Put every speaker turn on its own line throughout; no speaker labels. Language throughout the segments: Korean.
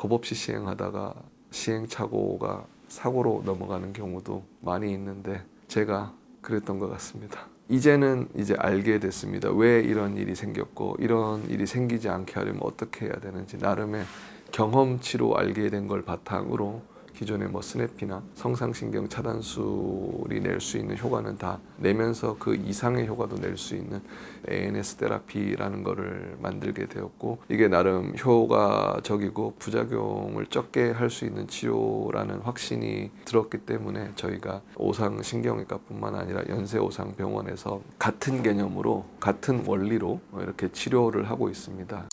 겁 없이 시행하다가 시행착오가 사고로 넘어가는 경우도 많이 있는데 제가 그랬던 것 같습니다. 이제는 이제 알게 됐습니다. 왜 이런 일이 생겼고 이런 일이 생기지 않게 하려면 어떻게 해야 되는지 나름의 경험치로 알게 된 걸 바탕으로 기존의 뭐 스냅이나 성상신경 차단술이 낼 수 있는 효과는 다 내면서 그 이상의 효과도 낼 수 있는 ANS 테라피라는 거를 만들게 되었고 이게 나름 효과적이고 부작용을 적게 할 수 있는 치료라는 확신이 들었기 때문에 저희가 오상 신경외과뿐만 아니라 연세 오상 병원에서 같은 개념으로 같은 원리로 이렇게 치료를 하고 있습니다.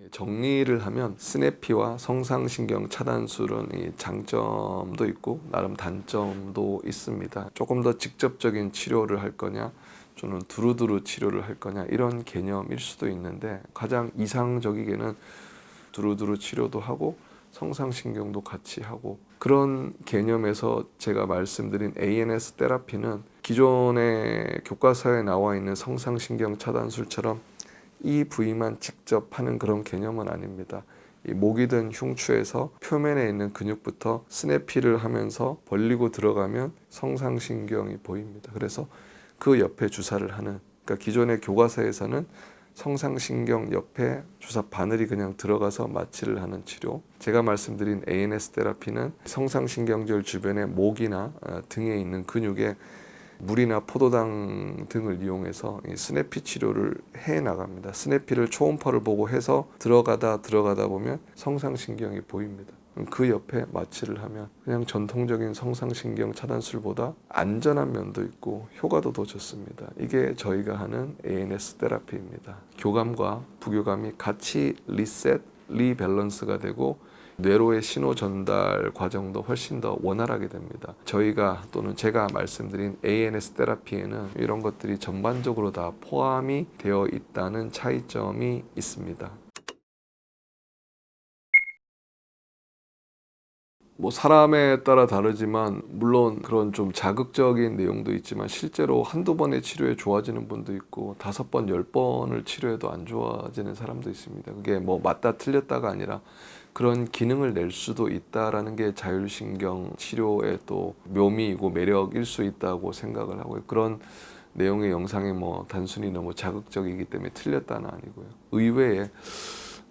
예, 정리를 하면 스냅피와 성상신경 차단술은 장점도 있고 나름 단점도 있습니다. 조금 더 직접적인 치료를 할 거냐 또는 두루두루 치료를 할 거냐 이런 개념일 수도 있는데 가장 이상적이게는 두루두루 치료도 하고 성상신경도 같이 하고 그런 개념에서 제가 말씀드린 ANS 테라피는 기존의 교과서에 나와 있는 성상신경 차단술처럼 이 부위만 직접 하는 그런 개념은 아닙니다. 목이든 흉추에서 표면에 있는 근육부터 스냅피를 하면서 벌리고 들어가면 성상신경이 보입니다. 그래서 그 옆에 주사를 하는 그러니까 기존의 교과서에서는 성상신경 옆에 주사 바늘이 그냥 들어가서 마취를 하는 치료. 제가 말씀드린 ANS 테라피는 성상신경절 주변의 목이나 어, 등에 있는 근육에 물이나 포도당 등을 이용해서 스네피 치료를 해 나갑니다. 스네피를 초음파를 보고 해서 들어가다 들어가다 보면 성상신경이 보입니다. 그 옆에 마취를 하면 그냥 전통적인 성상신경 차단술보다 안전한 면도 있고 효과도 더 좋습니다. 이게 저희가 하는 ANS 테라피입니다. 교감과 부교감이 같이 리셋, 리밸런스가 되고 뇌로의 신호 전달 과정도 훨씬 더 원활하게 됩니다. 저희가 또는 제가 말씀드린 ANS 테라피에는 이런 것들이 전반적으로 다 포함이 되어 있다는 차이점이 있습니다. 뭐 사람에 따라 다르지만 물론 그런 좀 자극적인 내용도 있지만 실제로 한두 번의 치료에 좋아지는 분도 있고 다섯 번, 열 번을 치료해도 안 좋아지는 사람도 있습니다. 그게 뭐 맞다 틀렸다가 아니라 그런 기능을 낼 수도 있다라는 게 자율신경 치료의 또 묘미이고 매력일 수 있다고 생각을 하고요. 그런 내용의 영상이 뭐 단순히 너무 자극적이기 때문에 틀렸다는 아니고요. 의외에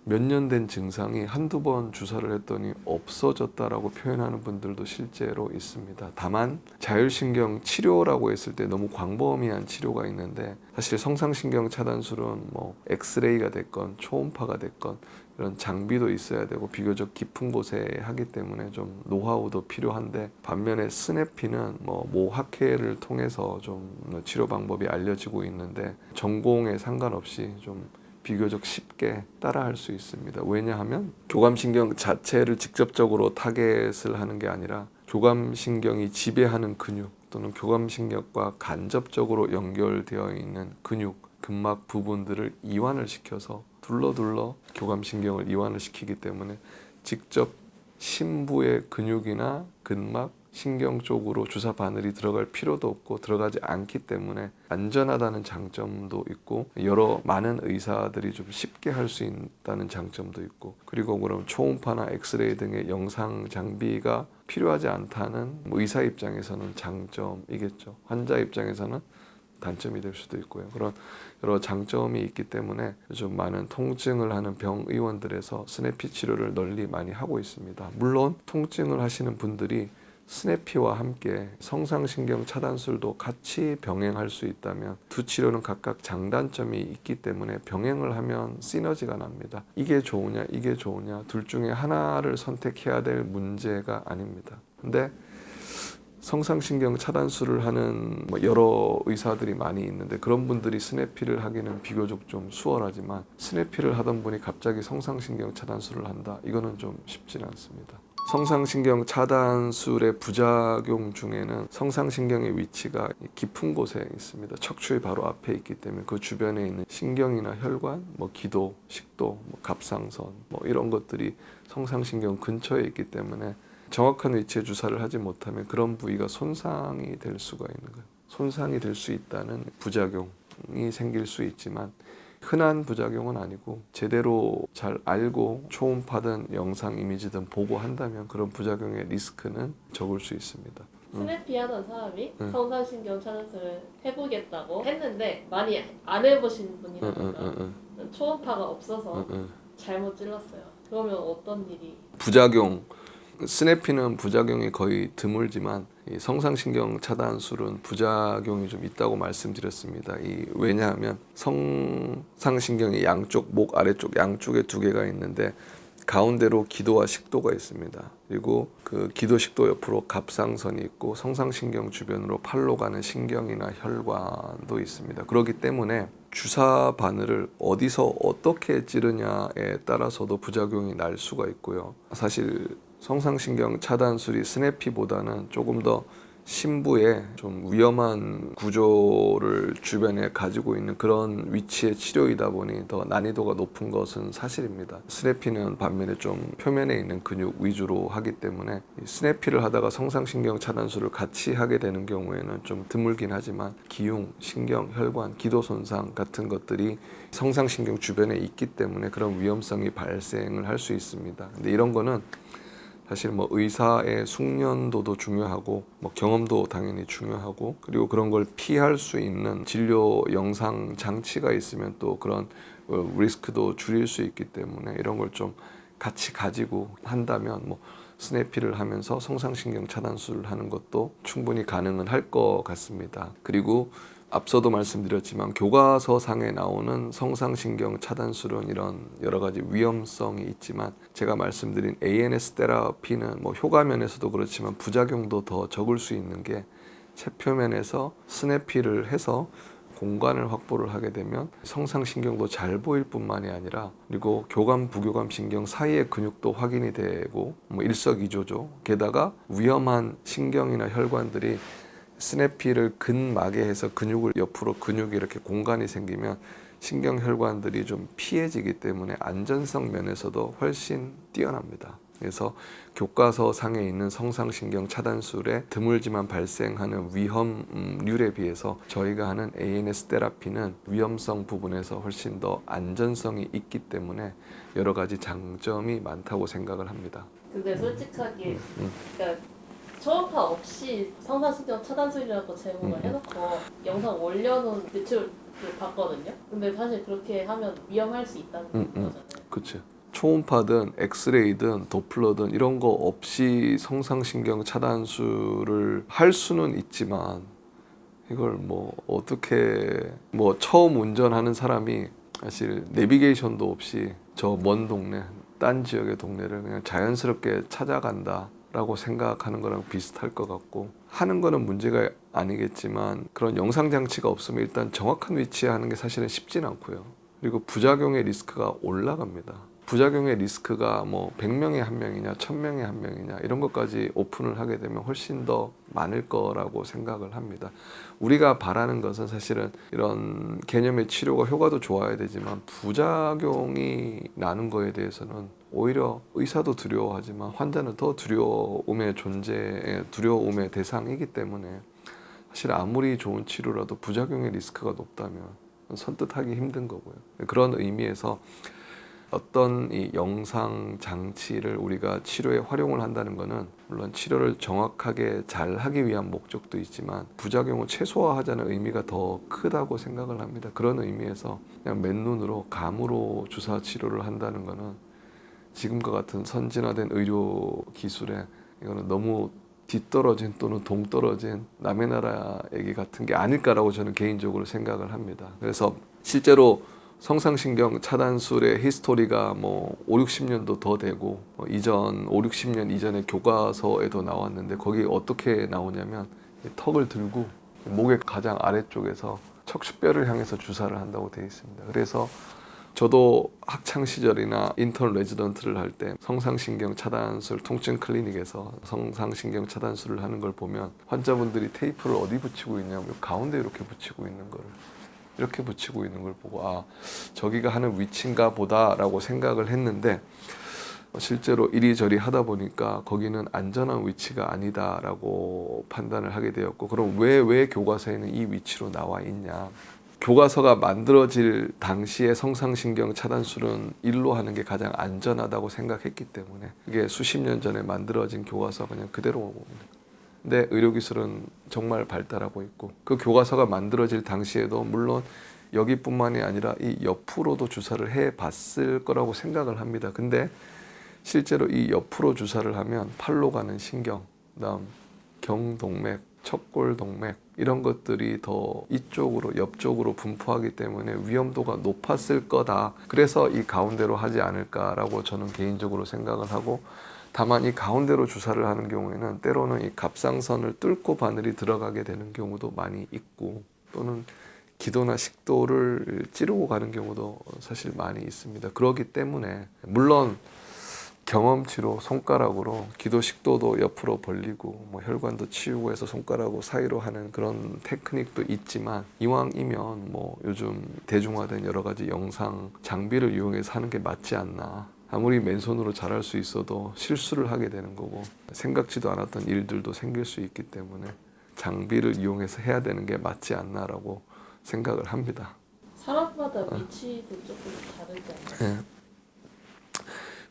몇년된 증상이 한두 번 주사를 했더니 없어졌다라고 표현하는 분들도 실제로 있습니다. 다만 자율신경 치료라고 했을 때 너무 광범위한 치료가 있는데 사실 성상신경 차단술은 뭐 엑스레이가 됐건 초음파가 됐건 이런 장비도 있어야 되고 비교적 깊은 곳에 하기 때문에 좀 노하우도 필요한데 반면에 스냅피는 뭐 모학회를 통해서 좀 치료 방법이 알려지고 있는데 전공에 상관없이 좀 비교적 쉽게 따라할 수 있습니다. 왜냐하면 교감신경 자체를 직접적으로 타겟을 하는 게 아니라 교감신경이 지배하는 근육 또는 교감신경과 간접적으로 연결되어 있는 근육, 근막 부분들을 이완을 시켜서 둘러둘러 교감신경을 이완을 시키기 때문에 직접 심부의 근육이나 근막 신경 쪽으로 주사 바늘이 들어갈 필요도 없고 들어가지 않기 때문에 안전하다는 장점도 있고 여러 많은 의사들이 좀 쉽게 할 수 있다는 장점도 있고 그리고 그럼 초음파나 엑스레이 등의 영상 장비가 필요하지 않다는 뭐 의사 입장에서는 장점이겠죠. 환자 입장에서는 단점이 될 수도 있고요. 그런 여러 장점이 있기 때문에 요즘 많은 통증을 하는 병의원들에서 스냅피 치료를 널리 많이 하고 있습니다. 물론 통증을 하시는 분들이 스네피와 함께 성상신경 차단술도 같이 병행할 수 있다면 두 치료는 각각 장단점이 있기 때문에 병행을 하면 시너지가 납니다. 이게 좋으냐 이게 좋으냐 둘 중에 하나를 선택해야 될 문제가 아닙니다. 근데 성상신경 차단술을 하는 뭐 여러 의사들이 많이 있는데 그런 분들이 스네피를 하기는 비교적 좀 수월하지만 스네피를 하던 분이 갑자기 성상신경 차단술을 한다 이거는 좀 쉽지는 않습니다. 성상신경 차단술의 부작용 중에는 성상신경의 위치가 깊은 곳에 있습니다. 척추의 바로 앞에 있기 때문에 그 주변에 있는 신경이나 혈관, 뭐 기도, 식도, 뭐 갑상선 뭐 이런 것들이 성상신경 근처에 있기 때문에 정확한 위치에 주사를 하지 못하면 그런 부위가 손상이 될 수가 있는 거예요. 손상이 될 수 있다는 부작용이 생길 수 있지만 흔한 부작용은 아니고 제대로 잘 알고 초음파든 영상 이미지든 보고 한다면 그런 부작용의 리스크는 적을 수 있습니다.
트래피하던 음. 사람이 응. 음. 성상신경 차단술을 해보겠다고 했는데 많이 안 해보신 분이라서 응, 응, 응. 초음파가 없어서 응, 음, 응. 잘못 찔렀어요. 그러면 어떤 일이?
부작용 스냅피는 부작용이 거의 드물지만 이 성상신경 차단술은 부작용이 좀 있다고 말씀드렸습니다. 이 왜냐하면 성상신경이 양쪽 목 아래쪽 양쪽에 두 개가 있는데 가운데로 기도와 식도가 있습니다. 그리고 그 기도 식도 옆으로 갑상선이 있고 성상신경 주변으로 팔로 가는 신경이나 혈관도 있습니다. 그렇기 때문에 주사 바늘을 어디서 어떻게 찌르냐에 따라서도 부작용이 날 수가 있고요. 사실 성상신경 차단술이 스냅피보다는 조금 더 신부에 좀 위험한 구조를 주변에 가지고 있는 그런 위치의 치료이다 보니 더 난이도가 높은 것은 사실입니다. 스냅피는 반면에 좀 표면에 있는 근육 위주로 하기 때문에 스냅피를 하다가 성상신경 차단술을 같이 하게 되는 경우에는 좀 드물긴 하지만 기흉, 신경, 혈관, 기도 손상 같은 것들이 성상신경 주변에 있기 때문에 그런 위험성이 발생을 할 수 있습니다. 근데 이런 거는 사실 뭐 의사의 숙련도도 중요하고 뭐 경험도 당연히 중요하고 그리고 그런 걸 피할 수 있는 진료 영상 장치가 있으면 또 그런 어, 리스크도 줄일 수 있기 때문에 이런 걸 좀 같이 가지고 한다면 뭐 스냅피를 하면서 성상신경 차단술을 하는 것도 충분히 가능은 할 것 같습니다. 그리고 앞서도 말씀드렸지만 교과서상에 나오는 성상신경 차단술은 이런 여러 가지 위험성이 있지만 제가 말씀드린 ANS 테라피는 뭐 효과 면에서도 그렇지만 부작용도 더 적을 수 있는 게 체표면에서 스냅피를 해서 공간을 확보를 하게 되면 성상신경도 잘 보일 뿐만이 아니라 그리고 교감 부교감 신경 사이의 근육도 확인이 되고 뭐 일석이조죠. 게다가 위험한 신경이나 혈관들이 스냅피를 근막에 해서 근육을 옆으로 근육이 이렇게 공간이 생기면 신경혈관들이 좀 피해지기 때문에 안전성 면에서도 훨씬 뛰어납니다. 그래서 교과서 상에 있는 성상신경 차단술의 드물지만 발생하는 위험률에 음, 비해서 저희가 하는 ANS 테라피는 위험성 부분에서 훨씬 더 안전성이 있기 때문에 여러 가지 장점이 많다고 생각을 합니다.
그게 솔직하게 음, 음. 그러니까 초음파 없이 상산수정 차단술이라고 제목을 음. 해놓고 영상 올려놓은 대튜을 봤거든요. 근데 사실 그렇게 하면 위험할 수 있다는 음, 음. 거잖아요.
그치. 초음파든 엑스레이든 도플러든 이런 거 없이 성상신경 차단술을 할 수는 있지만 이걸 뭐 어떻게 뭐 처음 운전하는 사람이 사실 내비게이션도 없이 저 먼 동네 딴 지역의 동네를 그냥 자연스럽게 찾아간다 라고 생각하는 거랑 비슷할 것 같고 하는 거는 문제가 아니겠지만 그런 영상 장치가 없으면 일단 정확한 위치에 하는 게 사실은 쉽진 않고요. 그리고 부작용의 리스크가 올라갑니다. 부작용의 리스크가 뭐 100명에 한 명이냐 1000명에 한 명이냐 이런 것까지 오픈을 하게 되면 훨씬 더 많을 거라고 생각을 합니다. 우리가 바라는 것은 사실은 이런 개념의 치료가 효과도 좋아야 되지만 부작용이 나는 거에 대해서는 오히려 의사도 두려워하지만 환자는 더 두려움의 존재, 예, 두려움의 대상이기 때문에 사실 아무리 좋은 치료라도 부작용의 리스크가 높다면 선뜻하기 힘든 거고요. 네, 그런 의미에서 어떤 이 영상 장치를 우리가 치료에 활용을 한다는 것은 물론 치료를 정확하게 잘 하기 위한 목적도 있지만 부작용을 최소화하자는 의미가 더 크다고 생각을 합니다. 그런 의미에서 그냥 맨눈으로 감으로 주사 치료를 한다는 것은 지금과 같은 선진화된 의료 기술에 이거는 너무 뒤떨어진 또는 동떨어진 남의 나라 얘기 같은 게 아닐까라고 저는 개인적으로 생각을 합니다. 그래서 실제로 성상신경 차단술의 히스토리가 뭐 5, 60년도 더 되고 어, 이전 5, 60년 이전의 교과서에도 나왔는데 거기 어떻게 나오냐면 턱을 들고 목의 가장 아래쪽에서 척추뼈를 향해서 주사를 한다고 되어 있습니다. 그래서 저도 학창 시절이나 인턴 레지던트를 할 때 성상신경 차단술 통증 클리닉에서 성상신경 차단술을 하는 걸 보면 환자분들이 테이프를 어디 붙이고 있냐면 가운데 이렇게 붙이고 있는 거를 이렇게 붙이고 있는 걸 보고 아 저기가 하는 위치인가 보다라고 생각을 했는데 실제로 이리저리 하다 보니까 거기는 안전한 위치가 아니다라고 판단을 하게 되었고 그럼 왜 왜 교과서에는 이 위치로 나와 있냐 교과서가 만들어질 당시의 성상신경 차단술은 일로 하는 게 가장 안전하다고 생각했기 때문에 이게 수십 년 전에 만들어진 교과서 그냥 그대로 오고 근데 의료기술은 정말 발달하고 있고 그 교과서가 만들어질 당시에도 물론 여기뿐만이 아니라 이 옆으로도 주사를 해 봤을 거라고 생각을 합니다. 근데 실제로 이 옆으로 주사를 하면 팔로 가는 신경, 그다음 경동맥, 척골동맥, 이런 것들이 더 이쪽으로 옆쪽으로 분포하기 때문에 위험도가 높았을 거다. 그래서 이 가운데로 하지 않을까라고 저는 개인적으로 생각을 하고 다만 이 가운데로 주사를 하는 경우에는 때로는 이 갑상선을 뚫고 바늘이 들어가게 되는 경우도 많이 있고 또는 기도나 식도를 찌르고 가는 경우도 사실 많이 있습니다. 그러기 때문에 물론 경험치로 손가락으로 기도 식도도 옆으로 벌리고 뭐 혈관도 치우고 해서 손가락으로 사이로 하는 그런 테크닉도 있지만 이왕이면 뭐 요즘 대중화된 여러 가지 영상 장비를 이용해서 하는 게 맞지 않나 아무리 맨손으로 잘할 수 있어도 실수를 하게 되는 거고 생각지도 않았던 일들도 생길 수 있기 때문에 장비를 이용해서 해야 되는 게 맞지 않나라고 생각을 합니다.
사람마다 어. 위치도 조금 다르지 않나요? 네.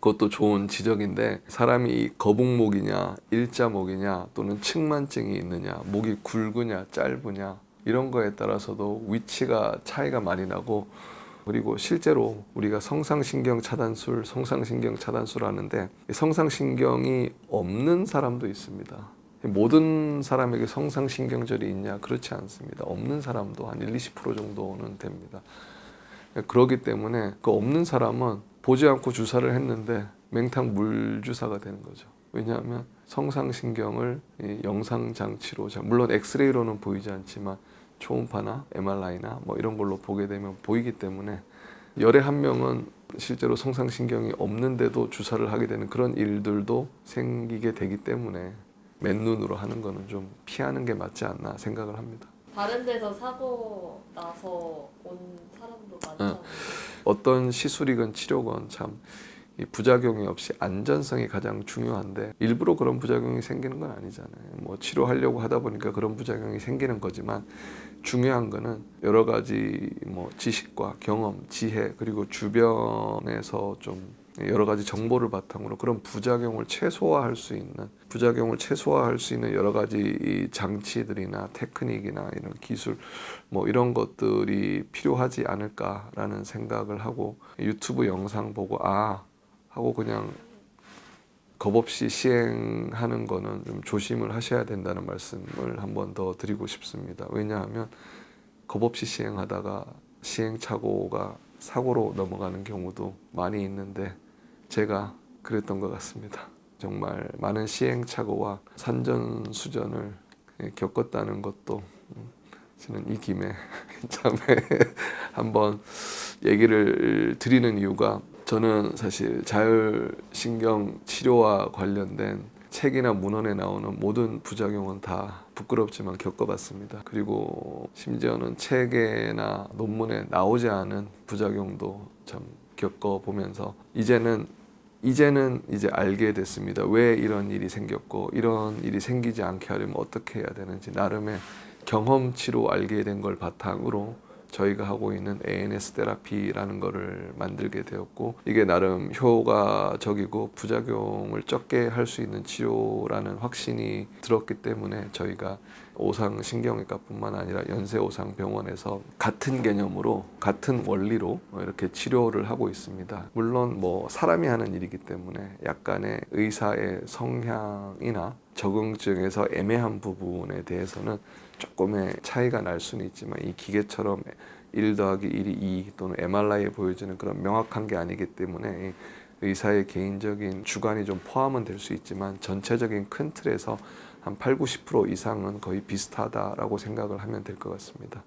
그것도 좋은 지적인데 사람이 거북목이냐 일자목이냐 또는 측만증이 있느냐 목이 굵으냐 짧으냐 이런 거에 따라서도 위치가 차이가 많이 나고 그리고 실제로 우리가 성상신경 차단술, 성상신경 차단술 하는데 성상신경이 없는 사람도 있습니다. 모든 사람에게 성상신경절이 있냐? 그렇지 않습니다. 없는 사람도 한 1, 20% 정도는 됩니다. 그렇기 때문에 그 없는 사람은 보지 않고 주사를 했는데 맹탕 물주사가 되는 거죠. 왜냐하면 성상신경을 영상 장치로 물론 엑스레이로는 보이지 않지만 초음파나 MRI나 뭐 이런 걸로 보게 되면 보이기 때문에 열의 한 명은 실제로 성상신경이 없는데도 주사를 하게 되는 그런 일들도 생기게 되기 때문에 맨눈으로 하는 거는 좀 피하는 게 맞지 않나 생각을 합니다.
다른 데서 사고 나서 온 사람도 많잖
어떤 시술이건 치료건 참 부작용이 없이 안전성이 가장 중요한데 일부러 그런 부작용이 생기는 건 아니잖아요. 뭐 치료하려고 하다 보니까 그런 부작용이 생기는 거지만 중요한 거는 여러 가지 뭐 지식과 경험, 지혜 그리고 주변에서 좀 여러 가지 정보를 바탕으로 그런 부작용을 최소화할 수 있는 부작용을 최소화할 수 있는 여러 가지 장치들이나 테크닉이나 이런 기술 뭐 이런 것들이 필요하지 않을까라는 생각을 하고 유튜브 영상 보고 아 하고 그냥 겁 없이 시행하는 거는 좀 조심을 하셔야 된다는 말씀을 한 번 더 드리고 싶습니다. 왜냐하면 겁 없이 시행하다가 시행착오가 사고로 넘어가는 경우도 많이 있는데 제가 그랬던 것 같습니다. 정말 많은 시행착오와 산전수전을 겪었다는 것도 저는 이 김에 참에 한번 얘기를 드리는 이유가 저는 사실 자율신경 치료와 관련된 책이나 문헌에 나오는 모든 부작용은 다 부끄럽지만 겪어봤습니다. 그리고 심지어는 책에나 논문에 나오지 않은 부작용도 참 겪어보면서 이제는 이제는 이제 알게 됐습니다. 왜 이런 일이 생겼고 이런 일이 생기지 않게 하려면 어떻게 해야 되는지 나름의 경험치로 알게 된 걸 바탕으로 저희가 하고 있는 ANS 테라피라는 거를 만들게 되었고 이게 나름 효과적이고 부작용을 적게 할 수 있는 치료라는 확신이 들었기 때문에 저희가 오상 신경외과뿐만 아니라 연세 오상 병원에서 같은 개념으로 같은 원리로 이렇게 치료를 하고 있습니다. 물론 뭐 사람이 하는 일이기 때문에 약간의 의사의 성향이나 적응증에서 애매한 부분에 대해서는 조금의 차이가 날 수는 있지만 이 기계처럼 1 더하기 1이 2 또는 MRI에 보여지는 그런 명확한 게 아니기 때문에 의사의 개인적인 주관이 좀 포함은 될 수 있지만 전체적인 큰 틀에서 한 8, 90% 이상은 거의 비슷하다라고 생각을 하면 될 것 같습니다.